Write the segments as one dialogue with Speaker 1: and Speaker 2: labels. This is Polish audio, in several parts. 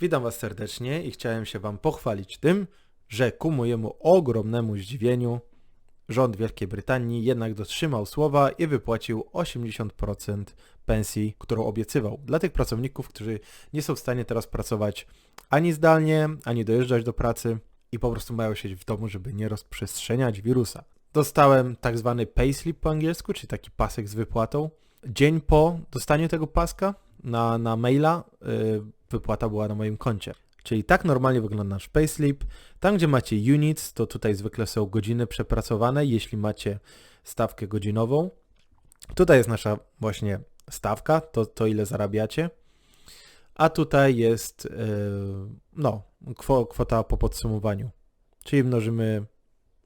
Speaker 1: Witam Was serdecznie i chciałem się Wam pochwalić tym, że ku mojemu ogromnemu zdziwieniu rząd Wielkiej Brytanii jednak dotrzymał słowa i wypłacił 80% pensji, którą obiecywał dla tych pracowników, którzy nie są w stanie teraz pracować ani zdalnie, ani dojeżdżać do pracy i po prostu mają siedzieć w domu, żeby nie rozprzestrzeniać wirusa. Dostałem tak zwany payslip po angielsku, czyli taki pasek z wypłatą. Dzień po dostaniu tego paska na, na maila yy, wypłata była na moim koncie. Czyli tak normalnie wygląda nasz payslip. Tam, gdzie macie units, to tutaj zwykle są godziny przepracowane, jeśli macie stawkę godzinową. Tutaj jest nasza właśnie stawka, to, to ile zarabiacie. A tutaj jest yy, no, kwo, kwota po podsumowaniu. Czyli mnożymy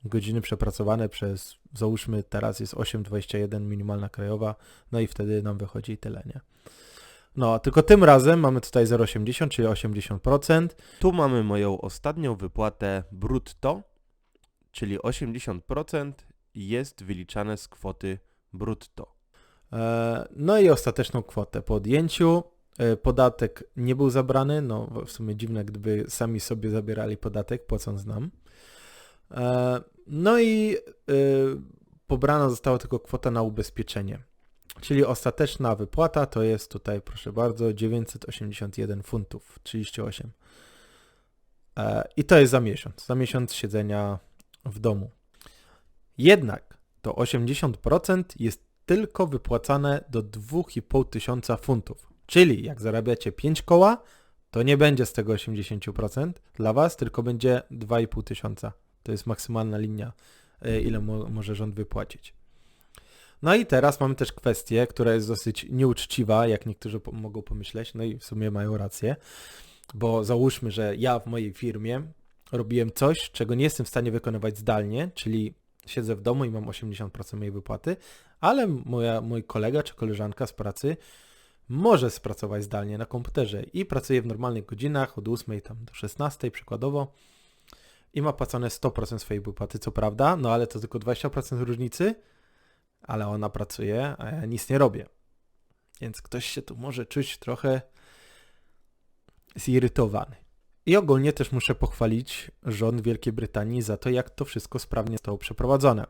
Speaker 1: godziny przepracowane przez, załóżmy teraz jest 8,21 minimalna krajowa, no i wtedy nam wychodzi tyle, nie? No, tylko tym razem mamy tutaj 0,80, czyli 80%.
Speaker 2: Tu mamy moją ostatnią wypłatę brutto, czyli 80% jest wyliczane z kwoty brutto.
Speaker 1: E, No i ostateczną kwotę po odjęciu. E, Podatek nie był zabrany, no w sumie dziwne, gdyby sami sobie zabierali podatek, płacąc nam. E, No i pobrana została tylko kwota na ubezpieczenie. Czyli ostateczna wypłata to jest tutaj, proszę bardzo, 981 funtów, 38. E, I to jest za miesiąc, za miesiąc siedzenia w domu. Jednak to 80% jest tylko wypłacane do 2,5 tysiąca funtów. Czyli jak zarabiacie 5 koła, to nie będzie z tego 80% dla Was, tylko będzie 2,5 tysiąca. To jest maksymalna linia, e, ile mo może rząd wypłacić. No i teraz mamy też kwestię, która jest dosyć nieuczciwa, jak niektórzy po mogą pomyśleć, no i w sumie mają rację, bo załóżmy, że ja w mojej firmie robiłem coś, czego nie jestem w stanie wykonywać zdalnie, czyli siedzę w domu i mam 80% mojej wypłaty, ale moja, mój kolega czy koleżanka z pracy może spracować zdalnie na komputerze i pracuje w normalnych godzinach od 8 tam do 16 przykładowo i ma płacone 100% swojej wypłaty, co prawda, no ale to tylko 20% różnicy, ale ona pracuje, a ja nic nie robię. Więc ktoś się tu może czuć trochę zirytowany. I ogólnie też muszę pochwalić rząd Wielkiej Brytanii za to, jak to wszystko sprawnie zostało przeprowadzone.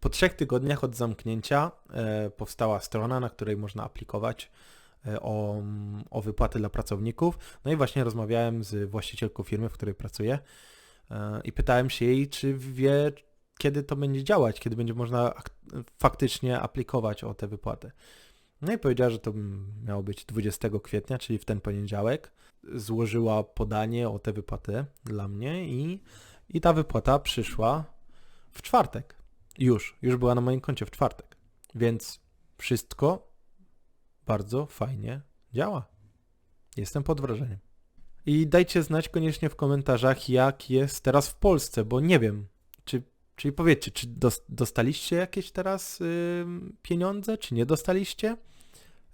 Speaker 1: Po trzech tygodniach od zamknięcia e, powstała strona, na której można aplikować e, o, o wypłaty dla pracowników. No i właśnie rozmawiałem z właścicielką firmy, w której pracuję e, i pytałem się jej, czy wie, kiedy to będzie działać, kiedy będzie można faktycznie aplikować o tę wypłatę. No i powiedziała, że to miało być 20 kwietnia, czyli w ten poniedziałek. Złożyła podanie o tę wypłatę dla mnie i, i ta wypłata przyszła w czwartek. Już, już była na moim koncie w czwartek. Więc wszystko bardzo fajnie działa. Jestem pod wrażeniem. I dajcie znać koniecznie w komentarzach, jak jest teraz w Polsce, bo nie wiem, czyli powiedzcie, czy dos- dostaliście jakieś teraz pieniądze, czy nie dostaliście?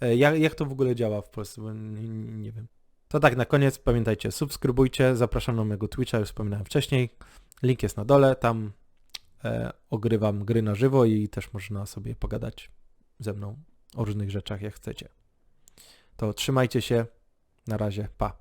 Speaker 1: E, Jak, jak to w ogóle działa w Polsce, bo nie, nie wiem. To tak, na koniec pamiętajcie, subskrybujcie, zapraszam na mojego Twitcha, już wspominałem wcześniej. Link jest na dole, tam e, ogrywam gry na żywo i też można sobie pogadać ze mną o różnych rzeczach, jak chcecie. To trzymajcie się, na razie, pa.